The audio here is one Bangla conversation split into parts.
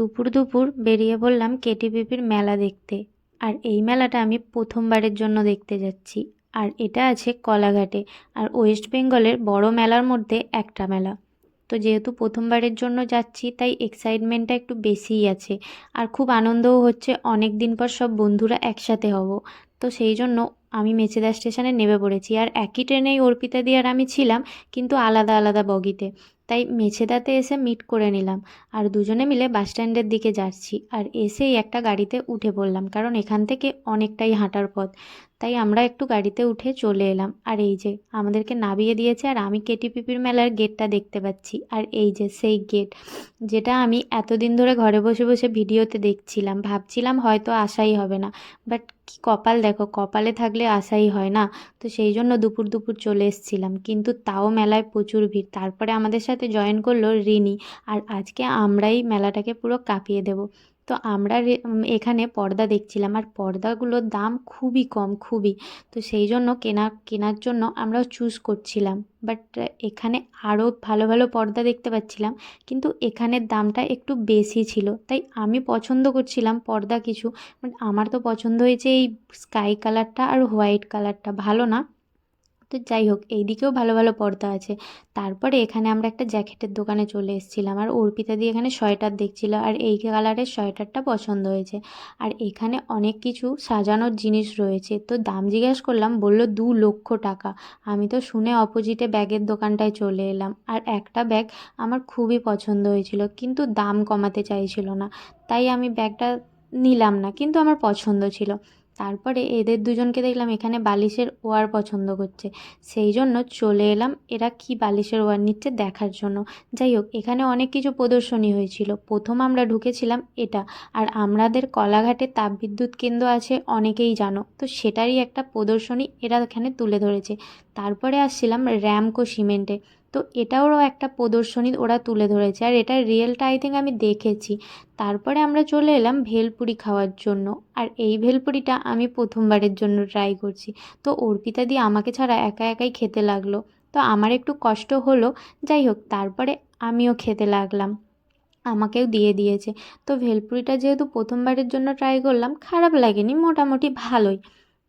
দুপুর দুপুর বেরিয়ে পড়লাম কেটিপিপির মেলা দেখতে। আর এই মেলাটা আমি প্রথমবারের জন্য দেখতে যাচ্ছি। আর এটা আছে কলাঘাটে। আর ওয়েস্ট বেঙ্গলের বড় মেলার মধ্যে একটা মেলা। তো যেহেতু প্রথমবারের জন্য যাচ্ছি, তাই এক্সাইটমেন্টটা একটু বেশিই আছে। আর খুব আনন্দও হচ্ছে অনেক দিন পর সব বন্ধুরা একসাথে হব। তো সেই জন্য আমি মেচেদা স্টেশনে নেমে পড়েছি আর একই ট্রেনেই অর্পিতা দি আর আমি ছিলাম, কিন্তু আলাদা আলাদা বগিতে। তাই মেছেদাতে এসে মিট করে নিলাম আর দুজনে মিলে বাস স্ট্যান্ডের দিকে যাচ্ছি আর এসেই একটা গাড়িতে উঠে পড়লাম, কারণ এখান থেকে অনেকটাই হাঁটার পথ। তাই আমরা একটু গাড়িতে উঠে চলে এলাম আর এই যে, আমাদেরকে নামিয়ে দিয়েছে আর আমি কেটিপিপির মেলার গেটটা দেখতে পাচ্ছি আর এই যে, সেই গেট, যেটা আমি এতদিন ধরে ঘরে বসে বসে ভিডিওতে দেখছিলাম। ভাবছিলাম হয়তো আসাই হবে না, বাট কপাল দেখো, কপালে থাকলে আসাই হয় না। তো সেই জন্য দুপুর দুপুর চলে এসেছিলাম। কিন্তু তাও মেলায় প্রচুর ভিড়। তারপরে আমাদের সাথে জয়েন করল রিনি। আর আজকে আমরাই মেলাটাকে পুরো কাঁপিয়ে দেব। তো আমরা এখানে পর্দা দেখছিলাম আর পর্দাগুলোর দাম খুবই কম, খুবই। তো সেই জন্য কেনা, কেনার জন্য আমরা চুজ করছিলাম। বাট এখানে আরও ভালো ভালো পর্দা দেখতে পাচ্ছিলাম, কিন্তু এখানের দামটা একটু বেশি ছিল। তাই আমি পছন্দ করছিলাম পর্দা কিছু বাট আমার তো পছন্দ হয়েছে এই স্কাই কালারটা আর হোয়াইট কালারটা ভালো না? তো যাই হোক এই দিকেও ভালো ভালো পর্দা আছে। তারপরে এখানে আমরা একটা জ্যাকেটের দোকানে চলে এসেছিলাম। আর অর্পিতা দিয়ে এখানে সোয়েটার দেখছিল আর এই কালারের সোয়েটারটা পছন্দ হয়েছে। আর এখানে অনেক কিছু সাজানোর জিনিস রয়েছে। তো দাম জিজ্ঞেস করলাম, বলল দু লক্ষ টাকা। আমি তো শুনে অপোজিটে ব্যাগের দোকানটায় চলে এলাম। আর একটা ব্যাগ আমার খুবই পছন্দ হয়েছিল, কিন্তু দাম কমাতে চাইছিল না। তাই আমি ব্যাগটা নিলাম না, কিন্তু আমার পছন্দ ছিল। তারপরে এদের দুজনকে দেখলাম এখানে বালিশের ওয়ার পছন্দ করছে। সেই জন্য চলে এলাম এরা কি বালিশের ওয়ার নিচ্ছে দেখার জন্য। যাই হোক, এখানে অনেক কিছু প্রদর্শনী হয়েছিল। প্রথম আমরা ঢুকেছিলাম এটা। আর আমাদের কলাঘাটে তাপবিদ্যুৎ কেন্দ্র আছে, অনেকেই জানো। তো সেটারই একটা প্রদর্শনী এরা এখানে তুলে ধরেছে। তারপরে আসছিলাম র্যামকো সিমেন্টে। তো এটারও একটা প্রদর্শনী ওরা তুলে ধরেছে। আর এটা রিয়েলটা আই থিঙ্ক আমি দেখেছি। তারপরে আমরা চলে এলাম ভেলপুরি খাওয়ার জন্য। আর এই ভেলপুরিটা আমি প্রথমবারের জন্য ট্রাই করছি। তো অর্পিতা দি আমাকে ছাড়া একা একাই খেতে লাগল। তো আমার একটু কষ্ট হলো। যাই হোক, তারপরে আমিও খেতে লাগলাম। আমাকেও দিয়ে দিয়েছে। তো ভেলপুরিটা যেহেতু প্রথমবারের জন্য ট্রাই করলাম, খারাপ লাগেনি, মোটামুটি ভালোই।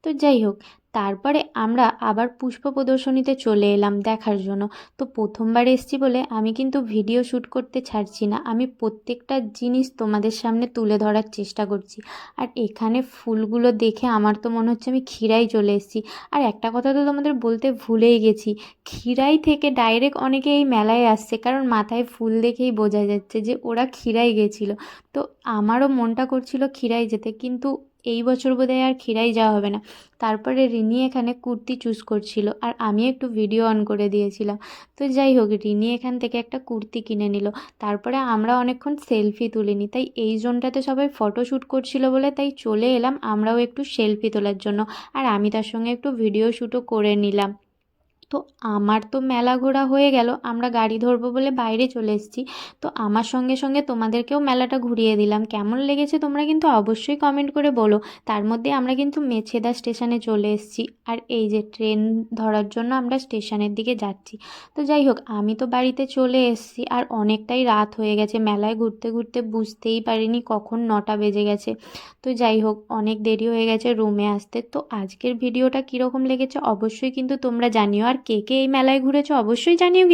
তো যাই হোক তারপরে আমরা আবার পুষ্প প্রদর্শনীতে চলে এলাম দেখার জন্য। তো প্রথমবার এসছি বলে আমি কিন্তু ভিডিও শ্যুট করতে ছাড়ছি না। আমি প্রত্যেকটা জিনিস তোমাদের সামনে তুলে ধরার চেষ্টা করছি। আর এখানে ফুলগুলো দেখে আমার তো মনে হচ্ছে আমি ক্ষীরাই চলে এসেছি। আর একটা কথা তো তোমাদের বলতে ভুলেই গেছি, ক্ষীরাই থেকে ডাইরেক্ট অনেকে এই মেলায় আসছে, কারণ মাথায় ফুল দেখেই বোঝা যাচ্ছে যে ওরা ক্ষীরাই গেছিল। তো আমারও মনটা করছিল ক্ষীরাই যেতে, কিন্তু এই বছর বোধহয় আর ক্ষীরাই যাওয়া হবে না। তারপরে রিনি এখানে কুর্তি চুজ করছিল আর আমি একটু ভিডিও অন করে দিয়েছিলাম। তো যাই হোক, রিনি এখান থেকে একটা কুর্তি কিনে নিল। তারপরে আমরা অনেকক্ষণ সেলফি তুলিনি, তাই এই জোনটাতে সবাই ফটো শ্যুট করছিল বলে তাই চলে এলাম আমরাও একটু সেলফি তোলার জন্য। আর আমি তার সঙ্গে একটু ভিডিও শ্যুটও করে নিলাম। তো আমার তো মেলা ঘোরা হয়ে গেল, আমরা গাড়ি ধরবো বলে বাইরে চলে এসেছি। তো আমার সঙ্গে সঙ্গে তোমাদেরকেও মেলাটা ঘুরিয়ে দিলাম। কেমন লেগেছে তোমরা কিন্তু অবশ্যই কমেন্ট করে বলো। তার মধ্যে আমরা কিন্তু মেছেদা স্টেশনে চলে এসেছি। আর এই যে ট্রেন ধরার জন্য আমরা স্টেশনের দিকে যাচ্ছি। তো যাই হোক, আমি তো বাড়িতে চলে এসেছি আর অনেকটাই রাত হয়ে গেছে। মেলায় ঘুরতে ঘুরতে বুঝতেই পারিনি কখন নটা বেজে গেছে। তো যাই হোক, অনেক দেরি হয়ে গেছে রুমে আসতে। তো আজকের ভিডিওটা কীরকম লেগেছে অবশ্যই কিন্তু তোমরা জানিও। আর কে কে এই মেলায় ঘুরেছো অবশ্যই জানিও